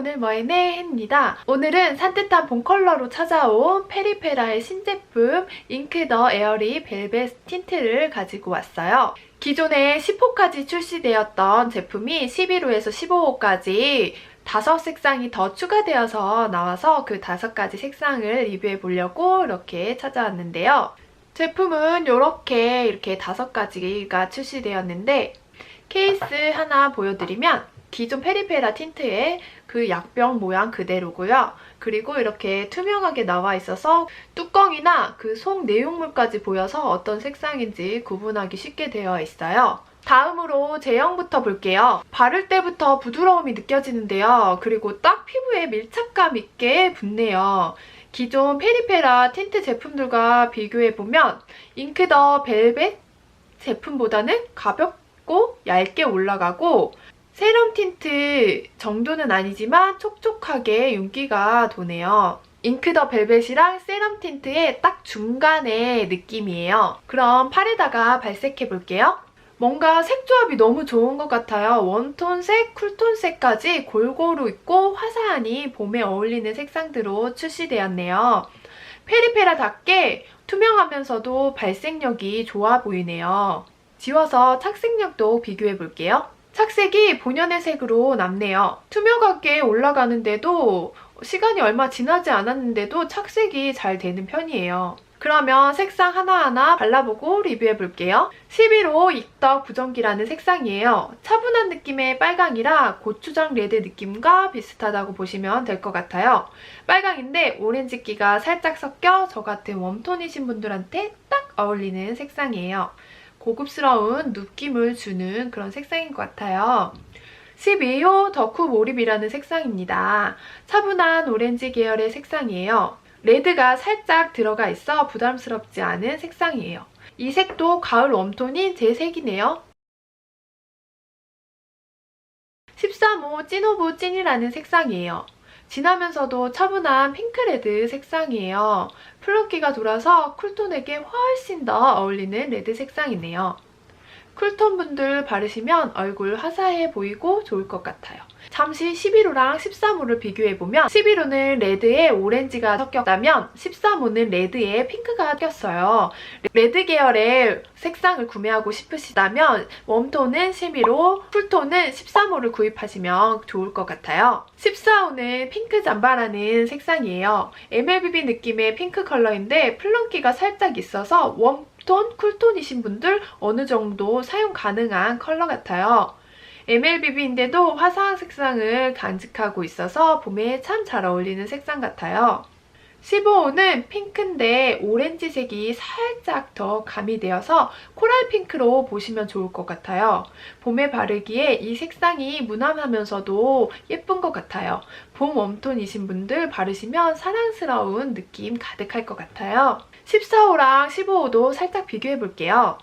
오늘 뭐해네 입니다. 오늘은 산뜻한 봄 컬러로 찾아온 페리페라의 신제품 잉크 더 에어리 벨벳 틴트를 가지고 왔어요. 기존에 10호까지 출시되었던 제품이 11호에서 15호까지 다섯 색상이 더 추가되어서 나와서 그 다섯 가지 색상을 리뷰해 보려고 이렇게 찾아왔는데요. 제품은 이렇게 이렇게 다섯 가지가 출시되었는데 케이스 하나 보여드리면 기존 페리페라 틴트의 그 약병 모양 그대로고요. 그리고 이렇게 투명하게 나와 있어서 뚜껑이나 그 속 내용물까지 보여서 어떤 색상인지 구분하기 쉽게 되어 있어요. 다음으로 제형부터 볼게요. 바를 때부터 부드러움이 느껴지는데요. 그리고 딱 피부에 밀착감 있게 붙네요. 기존 페리페라 틴트 제품들과 비교해보면 잉크 더 벨벳 제품보다는 가볍고 얇게 올라가고 세럼 틴트 정도는 아니지만 촉촉하게 윤기가 도네요. 잉크 더 벨벳이랑 세럼 틴트의 딱 중간의 느낌이에요. 그럼 팔에다가 발색해 볼게요. 뭔가 색 조합이 너무 좋은 것 같아요. 웜톤색, 쿨톤색까지 골고루 있고 화사하니 봄에 어울리는 색상들로 출시되었네요. 페리페라답게 투명하면서도 발색력이 좋아 보이네요. 지워서 착색력도 비교해 볼게요. 착색이 본연의 색으로 남네요. 투명하게 올라가는데도 시간이 얼마 지나지 않았는데도 착색이 잘 되는 편이에요. 그러면 색상 하나하나 발라보고 리뷰해 볼게요. 11호 익덕 부정기라는 색상이에요. 차분한 느낌의 빨강이라 고추장 레드 느낌과 비슷하다고 보시면 될 것 같아요. 빨강인데 오렌지기가 살짝 섞여 저 같은 웜톤이신 분들한테 딱 어울리는 색상이에요. 고급스러운 느낌을 주는 그런 색상인 것 같아요. 12호 덕후 몰입이라는 색상입니다. 차분한 오렌지 계열의 색상이에요. 레드가 살짝 들어가 있어 부담스럽지 않은 색상이에요. 이 색도 가을 웜톤인 제 색이네요. 13호 찐오브 찐이라는 색상이에요. 진하면서도 차분한 핑크레드 색상이에요. 플런기가 돌아서 쿨톤에게 훨씬 더 어울리는 레드 색상이네요. 쿨톤 분들 바르시면 얼굴 화사해 보이고 좋을 것 같아요. 잠시 11호랑 13호를 비교해보면 11호는 레드에 오렌지가 섞였다면 13호는 레드에 핑크가 꼈어요. 레드 계열의 색상을 구매하고 싶으시다면 웜톤은 11호, 쿨톤은 13호를 구입하시면 좋을 것 같아요. 14호는 핑크 잠바라는 색상이에요. MLBB 느낌의 핑크 컬러인데 플런기가 살짝 있어서 웜 톤, 쿨톤이신 분들 어느 정도 사용 가능한 컬러 같아요. MLBB인데도 화사한 색상을 간직하고 있어서 봄에 참 잘 어울리는 색상 같아요. 15호는 핑크인데 오렌지색이 살짝 더 가미되어서 코랄 핑크로 보시면 좋을 것 같아요. 봄에 바르기에 이 색상이 무난하면서도 예쁜 것 같아요. 봄 웜톤이신 분들 바르시면 사랑스러운 느낌 가득할 것 같아요. 14호랑 15호도 살짝 비교해 볼게요.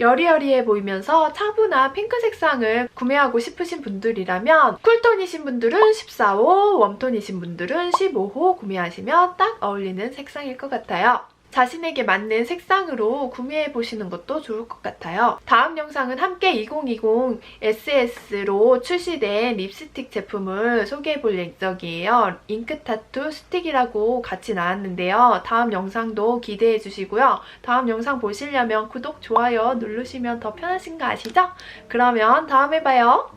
여리여리해 보이면서 차분한 핑크 색상을 구매하고 싶으신 분들이라면 쿨톤이신 분들은 14호, 웜톤이신 분들은 15호 구매하시면 딱 어울리는 색상일 것 같아요. 자신에게 맞는 색상으로 구매해보시는 것도 좋을 것 같아요. 다음 영상은 함께 2020 SS로 출시된 립스틱 제품을 소개해볼 예정이에요. 잉크 타투 스틱이라고 같이 나왔는데요. 다음 영상도 기대해주시고요. 다음 영상 보시려면 구독, 좋아요 누르시면 더 편하신 거 아시죠? 그러면 다음에 봐요.